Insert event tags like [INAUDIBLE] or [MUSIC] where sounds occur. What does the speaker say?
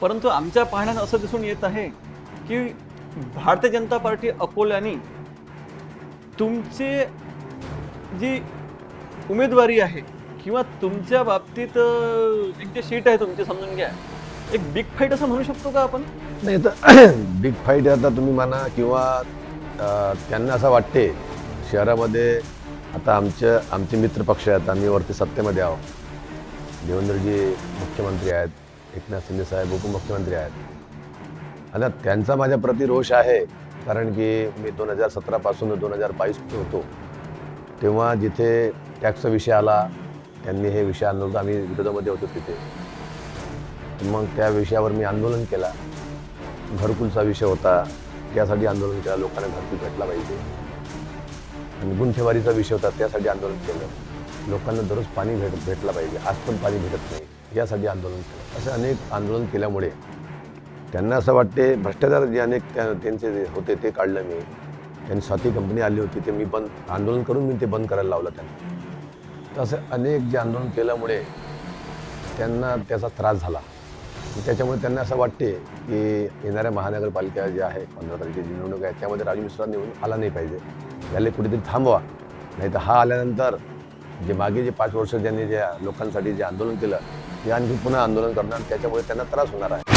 परंतु आमच्या पाहण्यात असं दिसून येत आहे की भारतीय जनता पार्टी अकोल्याने तुमचे जी उमेदवारी आहे किंवा तुमच्या बाबतीत एक जे शीट आहे तुमची समजून घ्या. एक बिग फाईट असं म्हणू शकतो का आपण? नाही तर [CLEARS THROAT] बिग फाईट आता तुम्ही म्हणा किंवा त्यांना असं वाटते शहरामध्ये आता आमच्या आमचे मित्रपक्ष आहेत आम्ही वरती सत्तेमध्ये आहोत. देवेंद्रजी मुख्यमंत्री आहेत. एकनाथ शिंदे साहेब उपमुख्यमंत्री आहेत. आता त्यांचा माझ्या प्रति रोष आहे कारण की मी दोन हजार सतरापासून दोन हजार बावीस होतो. तेव्हा जिथे टॅक्सचा विषय आला त्यांनी हे विषय आणलं होतं आम्ही विरोधामध्ये होतो तिथे. मग त्या विषयावर मी आंदोलन केला. घरकुलचा विषय होता त्यासाठी आंदोलन केलं लोकांना घरकुल भेटला पाहिजे. आणि गुंठेवारीचा विषय होता त्यासाठी आंदोलन केलं. लोकांना दररोज पाणी भेट भेटला पाहिजे. आज पण पाणी भेटत नाही. यासाठी आंदोलन केलं. असं अनेक आंदोलन केल्यामुळे त्यांना असं वाटते भ्रष्टाचार जे अनेक त्या त्यांचे जे होते ते काढलं मी. त्यांनी स्वाती कंपनी आली होती ते मी बंद आंदोलन करून मी ते बंद करायला लावलं त्यांना. तर असं अनेक जे आंदोलन केल्यामुळे त्यांना त्याचा त्रास झाला. त्याच्यामुळे त्यांना असं वाटते की येणाऱ्या महानगरपालिका जे आहे पंधरा तारखेची निवडणूक आहे त्यामध्ये राजू मिश्रा निवडून आला नाही पाहिजे. याला कुठेतरी थांबवा. नाही तर हा आल्यानंतर जे मागे जे पाच वर्ष ज्यांनी ज्या लोकांसाठी जे आंदोलन केलं हे आणखी पुन्हा आंदोलन करणार त्याच्यामुळे त्यांना त्रास होणार आहे.